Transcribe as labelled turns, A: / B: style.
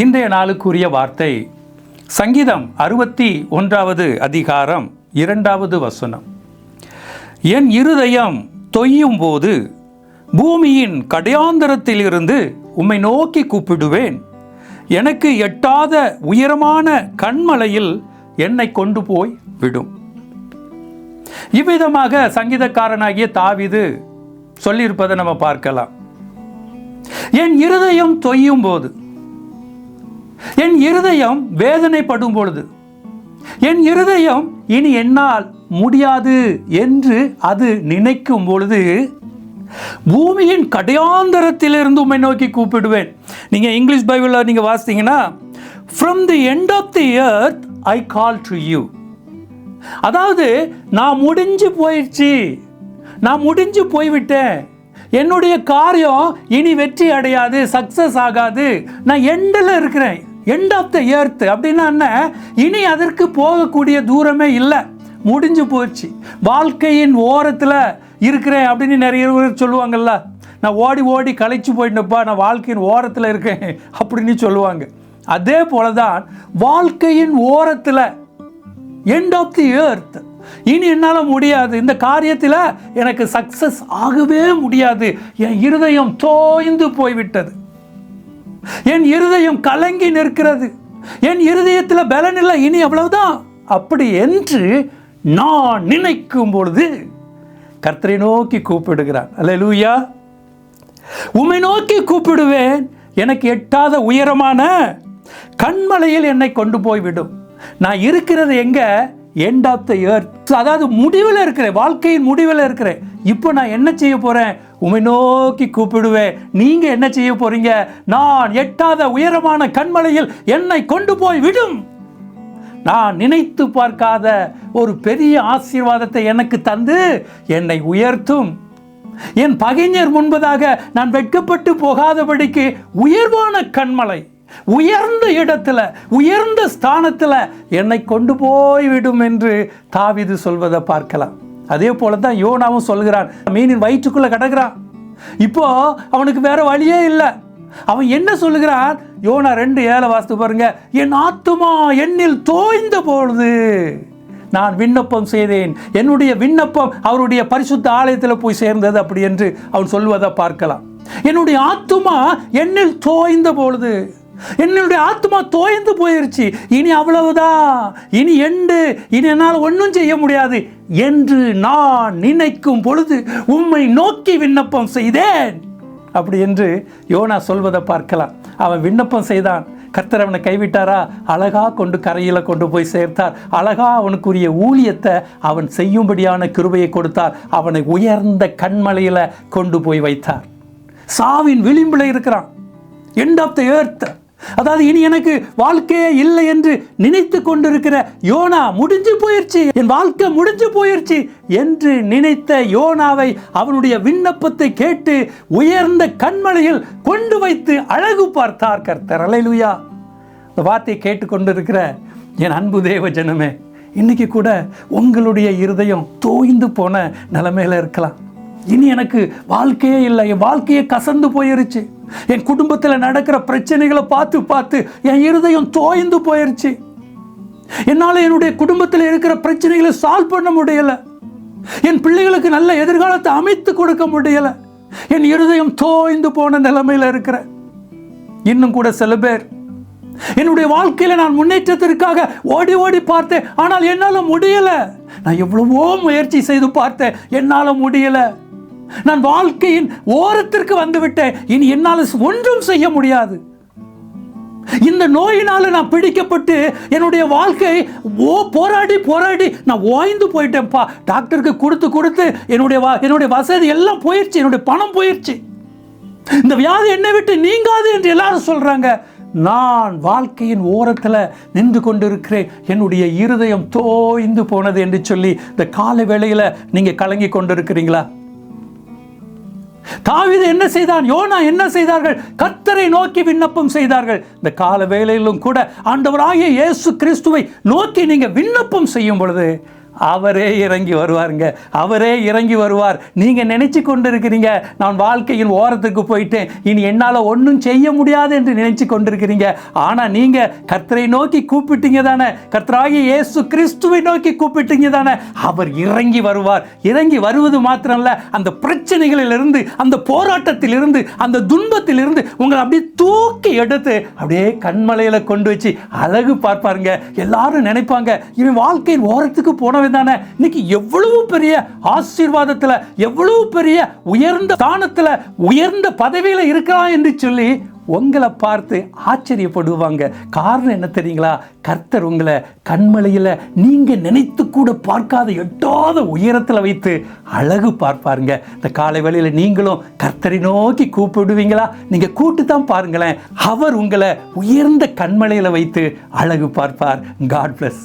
A: இன்றைய நாளுக்குரிய வார்த்தை சங்கீதம் அறுபத்தி ஒன்றாவது அதிகாரம் இரண்டாவது வசனம். என் இருதயம் தொய்யும் போது பூமியின் கடையாந்தரத்திலிருந்து உம்மை நோக்கி கூப்பிடுவேன். எனக்கு எட்டாத உயரமான கண்மலையில் என்னை கொண்டு போய் விடும். இவ்விதமாக சங்கீதக்காரனாகிய தாவிது சொல்லியிருப்பதை நம்ம பார்க்கலாம். என் இருதயம் தொய்யும் போது என் இருதயம் வேதனைப்படும் பொழுது. என் இருதயம் இனி என்னால் முடியாது என்று அது நினைக்கும் பொழுது பூமியின் கடையாந்தரத்திலிருந்து உண்மை நோக்கி கூப்பிடுவேன். நீங்கள் இங்கிலீஷ் பைபிளில் நீங்கள் வாசித்தீங்கன்னா from the end of the earth I call to you அதாவது நான் முடிஞ்சு போயிடுச்சு. நான் முடிஞ்சு போய்விட்டேன். என்னுடைய காரியம் இனி வெற்றி அடையாது சக்ஸஸ் ஆகாது. நான் எண்டில் இருக்கிறேன். எண்ட் ஆஃப் த எர்த் அப்படின்னா என்ன? இனி அதற்கு போகக்கூடிய தூரமே இல்லை. முடிஞ்சு போச்சு. வாழ்க்கையின் ஓரத்தில் இருக்கிறேன் அப்படின்னு நிறைய பேர் சொல்லுவாங்கல்ல. நான் ஓடி ஓடி களைச்சு போயிட்டப்பா நான் வாழ்க்கையின் ஓரத்தில் இருக்கேன் அப்படின்னு சொல்லுவாங்க. அதே போல தான் வாழ்க்கையின் ஓரத்தில் எண்ட் ஆஃப் தி எர்த் இனி என்னால் முடியாது. இந்த காரியத்தில் எனக்கு சக்சஸ் ஆகவே முடியாது. என் இருதயம் தோய்ந்து போய்விட்டது. என் இருதயம் கலங்கி நிற்கிறது. என் இருதயத்தில் பலன் இல்லை இனி அவ்வளவுதான். அப்படி என்று நான் நினைக்கும் பொழுது கர்த்தரை நோக்கி கூப்பிடுகிறான் அல்ல லூயா உம்மை நோக்கி கூப்பிடுவேன். எனக்கு எட்டாத உயரமான கண்மலையில் என்னை கொண்டு போய் விடும் நான் இருக்கிறது எங்க? எண்ட் ஆஃப் த எர்த் அதாவது முடிவில் இருக்கிறேன் வாழ்க்கையின் முடிவில் இருக்கிறேன். இப்போ நான் என்ன செய்ய போறேன்? உமை நோக்கி கூப்பிடுவேன். நீங்க என்ன செய்ய போறீங்க? நான் எட்டாத உயரமான கண்மலையில் என்னை கொண்டு போய் விடும். நான் நினைத்து பார்க்காத ஒரு பெரிய ஆசீர்வாதத்தை எனக்கு தந்து என்னை உயர்த்தும். என் பகைஞர் முன்பதாக நான் வெட்கப்பட்டு போகாதபடிக்கு உயர்வான கண்மலை உயர்ந்த இடத்துல உயர்ந்த ஸ்தானத்தில் என்னை கொண்டு போய் விடும் என்று தாவிது சொல்வதை பார்க்கலாம். அதே போல தான் யோனாவும் சொல்கிறான் மீனின் வயிற்றுக்குள்ள கிடக்கிறான். இப்போ அவனுக்கு வேற வழியே இல்லை. அவன் என்ன சொல்லுகிறான்? யோனா ரெண்டு ஏழை வாசித்து பாருங்க என் ஆத்துமா என்னில் தோய்ந்த பொழுது நான் விண்ணப்பம் செய்தேன். என்னுடைய விண்ணப்பம் அவருடைய பரிசுத்த ஆலயத்தில் போய் சேர்ந்தது. அப்படி என்று அவன் சொல்வதை பார்க்கலாம். என்னுடைய ஆத்துமா என்னில் தோய்ந்த பொழுது என்னுடைய ஆத்மா தோய்ந்து போயிருச்சு. இனி அவ்வளவுதான். இனி எண்டு. இனி என்னால் ஒன்றும் செய்ய முடியாது. என்று நான் நினைக்கும் பொழுது உம்மை நோக்கி விண்ணப்பம் செய்தேன். அப்படி என்று யோனா சொல்வதை பார்க்கலாம். அவன் விண்ணப்பம் செய்தான். கர்த்தர் அவனை கைவிட்டாரா? அழகா கொண்டு கரையில் கொண்டு போய் சேர்த்தார். அழகா அவனுக்குரிய ஊழியத்தை அவன் செய்யும்படியான கிருபையை கொடுத்தார். அவனை உயர்ந்த கண்மலையில் கொண்டு போய் வைத்தார். சாவின் விளிம்பில் இருக்கிறான். எண்ட் ஆஃப் த ஏர்த்தை அதாவது இனி எனக்கு வாழ்க்கையே இல்லை என்று நினைத்து கொண்டிருக்கிற யோனா முடிஞ்சு போயிருச்சு. என் வாழ்க்கை முடிஞ்சு போயிருச்சு என்று நினைத்த யோனாவை அவனுடைய விண்ணப்பத்தை கேட்டு உயர்ந்த கண்மலையில் கொண்டு வைத்து அழகு பார்த்தார் கர்த்தர். அலைலுயா இந்த வார்த்தையை கேட்டுக்கொண்டிருக்கிற என் அன்பு தேவ ஜனமே இன்னைக்கு கூட உங்களுடைய இருதயம் தோய்ந்து போன நிலைமையில இருக்கலாம். இனி எனக்கு வாழ்க்கையே இல்லை என் வாழ்க்கையே கசந்து போயிருச்சு. என் குடும்பத்தில் நடக்கிற பிரச்சனைகளை பார்த்து பார்த்து என் இருதயம் தோய்ந்து போயிருச்சு. என்னால் என்னுடைய குடும்பத்தில் இருக்கிற பிரச்சனைகளை சால்வ் பண்ண முடியல. என் பிள்ளைகளுக்கு நல்ல எதிர்காலத்தை அமைத்து கொடுக்க முடியல. என் இருதயம் தோய்ந்து போன நிலைமையில் இருக்கிற இன்னும் கூட சில பேர் என்னுடைய வாழ்க்கையில நான் முன்னேற்றத்திற்காக ஓடி ஓடி பார்த்தேன். ஆனால் என்னால் முடியல. நான் எவ்வளவோ முயற்சி செய்து பார்த்தேன். என்னால் முடியலை. நான் வாழ்க்கையின் ஓரத்திற்கு வந்துவிட்டேன். இனி என்னால் ஒன்றும் செய்ய முடியாது. இந்த நோயினால நான் பிடிக்கப்பட்டு என்னுடைய வாழ்க்கை ஓ போராடி போராடி நான் ஓய்ந்து போயிட்டேன்ப்பா. டாக்டருக்கு கொடுத்து கொடுத்து என்னுடைய வா- என்னுடைய வசதி எல்லாம் போயிடுச்சு என்னுடைய பணம் போயிடுச்சு இந்த வியாதி என்னை விட்டு நீங்காது என்று எல்லாரும் சொல்றாங்க. நான் வாழ்க்கையின் ஓரத்தில் நின்று கொண்டிருக்கிறேன். என்னுடைய இருதயம் தோய்ந்து போனது என்று சொல்லி இந்த காலை வேளையில் நீங்கள் கலங்கி கொண்டிருக்கிறீங்களா? தாவீது என்ன செய்தான்? யோனா என்ன செய்தார்கள்? கர்த்தரை நோக்கி விண்ணப்பம் செய்தார்கள். இந்த கால வேளையிலும் கூட ஆண்டவராகிய இயேசு கிறிஸ்துவை நோக்கி நீங்க விண்ணப்பம் செய்யும் பொழுது அவரே இறங்கி வருவாருங்க. அவரே இறங்கி வருவார். நீங்க நினைச்சு கொண்டிருக்கிறீங்க. நான் வாழ்க்கையின் ஓரத்துக்கு போயிட்டேன். இனி என்னால ஒன்றும் செய்ய முடியாது என்று நினைச்சு கொண்டிருக்கிறீங்க. ஆனா நீங்க கர்த்தரை நோக்கி கூப்பிட்டீங்க தானே. கர்த்தராகி இயேசு கிறிஸ்துவை நோக்கி கூப்பிட்டீங்க தானே. அவர் இறங்கி வருவார். இறங்கி வருவது மாத்திரமல்ல. அந்த பிரச்சனைகளிலிருந்து அந்த போராட்டத்திலிருந்து அந்த துன்பத்திலிருந்து உங்களை அப்படியே தூக்கி எடுத்து அப்படியே கண்மலையில் கொண்டு வச்சு அழகு பார்ப்பாருங்க. எல்லாரும் நினைப்பாங்க இவன் வாழ்க்கையின் ஓரத்துக்கு போனவன் தானே இன்னைக்கு எவ்வளவு பெரிய ஆசீர்வாதத்தில் எவ்வளவு பெரிய உயர்ந்த ஸ்தானத்தில் உயர்ந்த பதவியில் இருக்கிறான் என்று சொல்லி உங்களை பார்த்து ஆச்சரியப்படுவாங்க. காரணம் என்ன தெரியுங்களா? கர்த்தர் உங்களை கண்மலையில் நீங்கள் நினைத்து கூட பார்க்காத எட்டாத உயரத்தில் வைத்து அழகு பார்ப்பாருங்க. இந்த காலை வேளையில் நீங்களும் கர்த்தரை நோக்கி கூப்பிடுவீங்களா? நீங்கள் கூட்டு தான் பாருங்களேன். அவர் உங்களை உயர்ந்த கண்மலையில் வைத்து அழகு பார்ப்பார். God plus